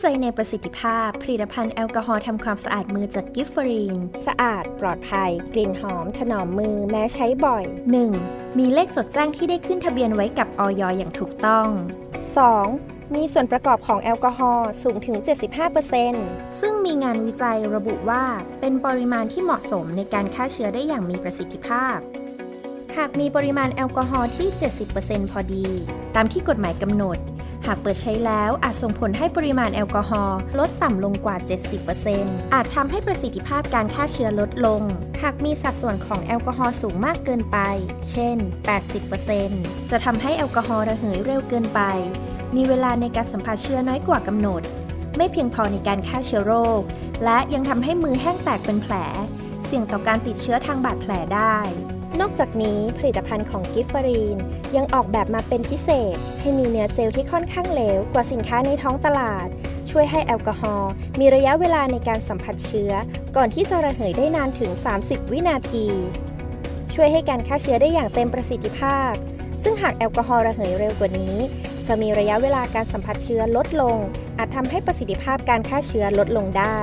ใจในประสิทธิภาพ ผลิตภัณฑ์แอลกอฮอล์ทำความสะอาดมือจากกิฟฟรีน สะอาดปลอดภัย กลิ่นหอม ถนอมมือแม้ใช้บ่อย 1. มีเลขจดแจ้งที่ได้ขึ้นทะเบียนไว้กับออยอย่างถูกต้อง 2. มีส่วนประกอบของแอลกอฮอล์สูงถึง 75%ซึ่งมีงานวิจัยระบุว่าเป็นปริมาณที่เหมาะสมในการฆ่าเชื้อได้อย่างมีประสิทธิภาพ หากมีปริมาณแอลกอฮอล์ที่ 70%พอดี ตามที่กฎหมายกำหนด หากเปิดใช้แล้วอาจส่งผลให้ปริมาณแอลกอฮอล์ลดต่ำลงกว่า 70%อาจทำให้ประสิทธิภาพการฆ่าเชื้อลดลง หากมีสัดส่วนของแอลกอฮอล์สูงมากเกินไป เช่น 80%จะทำให้แอลกอฮอล์ระเหยเร็วเกินไป มีเวลาในการสัมผัสเชื้อน้อยกว่ากำหนด ไม่เพียงพอในการฆ่าเชื้อโรค และยังทำให้มือแห้งแตกเป็นแผล เสี่ยงต่อการติดเชื้อทางบาดแผลได้ นอกจากนี้ผลิตภัณฑ์ของกิฟฟารีนยังออกแบบมาเป็นพิเศษ ให้มีเนื้อเจลที่ค่อนข้างเหลวกว่าสินค้าในท้องตลาด ช่วยให้แอลกอฮอล์มีระยะเวลาในการสัมผัสเชื้อ ก่อนที่จะระเหยได้นานถึง 30 วินาที ช่วยให้การฆ่าเชื้อได้อย่างเต็มประสิทธิภาพ ซึ่งหากแอลกอฮอล์ระเหยเร็วกว่านี้ จะมีระยะเวลาการสัมผัสเชื้อลดลง อาจทำให้ประสิทธิภาพการฆ่าเชื้อลดลงได้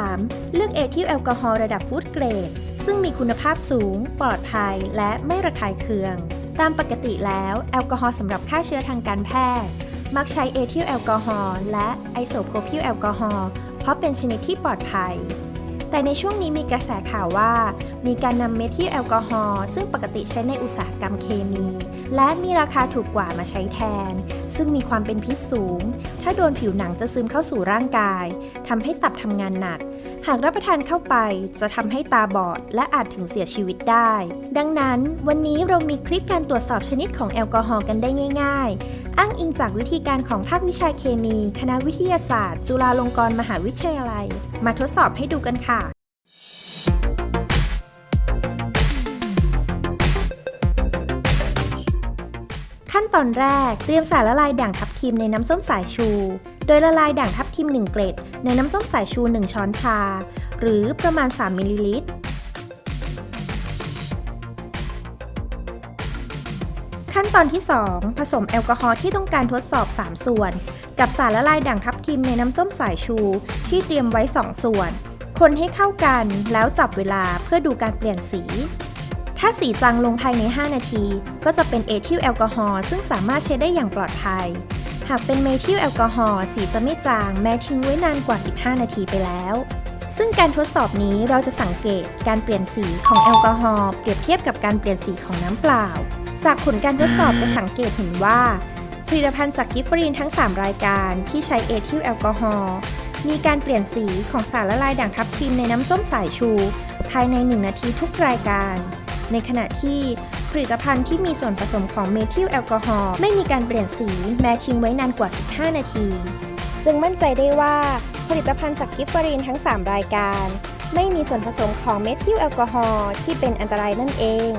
3. เลือกเอทิลแอลกอฮอล์ระดับฟู้ดเกรด ซึ่งมีคุณภาพสูง ปลอดภัย และไม่ระคายเคือง ตามปกติแล้วแอลกอฮอล์สำหรับฆ่าเชื้อทางการแพทย์ มักใช้เอทิลแอลกอฮอล์และไอโซโพรพิลแอลกอฮอล์เพราะเป็นชนิดที่ปลอดภัย แต่ในช่วงนี้มีกระแสข่าวว่า มีการนำเมทิลแอลกอฮอล์ซึ่งปกติใช้ในอุตสาหกรรมเคมี และมีราคาถูกกว่ามาใช้แทน ซึ่งมีความเป็นพิษสูง ถ้าโดนผิวหนังจะซึมเข้าสู่ร่างกายทำให้ตับทำงานหนัก หากรับประทานเข้าไปจะทำให้ตาบอด และอาจถึงเสียชีวิตได้ ดังนั้น วันนี้เรามีคลิปการตรวจสอบชนิดของแอลกอฮอล์กันได้ง่าย ๆ อ้างอิงจากวิธีการของภาควิชาเคมี คณะวิทยาศาสตร์ จุฬาลงกรณ์มหาวิทยาลัย มาทดสอบให้ดูกันค่ะ ขั้นตอนแรกเตรียมสารละลายด่างทับทิมในน้ำส้มสายชู โดยละลายด่างทับทิม 1 เกล็ด ในน้ำส้มสายชู 1 ช้อนชา หรือประมาณ 3 มิลลิลิตร ขั้นตอนที่ 2 ผสมแอลกอฮอล์ที่ต้องการทดสอบ 3 ส่วน กับสารละลายด่างทับทิมในน้ำส้มสายชู ที่เตรียมไว้ 2 ส่วน คนให้เข้ากันแล้วจับเวลาเพื่อดูการเปลี่ยนสี ถ้าสีจางลงภายใน 5 นาที ก็จะเป็นเอทิลแอลกอฮอล์ซึ่งสามารถใช้ได้อย่างปลอดภัย หากเป็นเมทิลแอลกอฮอล์สีจะไม่จางแม้ทิ้งไว้นานกว่า 15 นาทีไปแล้ว ซึ่งการทดสอบนี้เราจะสังเกตการเปลี่ยนสีของแอลกอฮอล์เปรียบเทียบกับการเปลี่ยนสีของน้ำเปล่า จากผลการทดสอบจะสังเกตเห็นว่าผลิตภัณฑ์จากกิฟฟรีนทั้ง 3 รายการที่ใช้เอทิลแอลกอฮอล์ มีการเปลี่ยนสีของสารละลายด่างทับทิมในน้ำส้มสายชู ภายใน 1 นาทีทุกรายการ ในขณะที่ผลิตภัณฑ์ที่มีส่วนผสมของเมทิลแอลกอฮอล์ไม่มีการเปลี่ยนสีแม้ทิ้งไว้นานกว่า 15 นาที จึงมั่นใจได้ว่าผลิตภัณฑ์จากกิฟฟรีนทั้ง 3 รายการ ไม่มีส่วนผสมของเมทิลแอลกอฮอล์ที่เป็นอันตรายนั่นเอง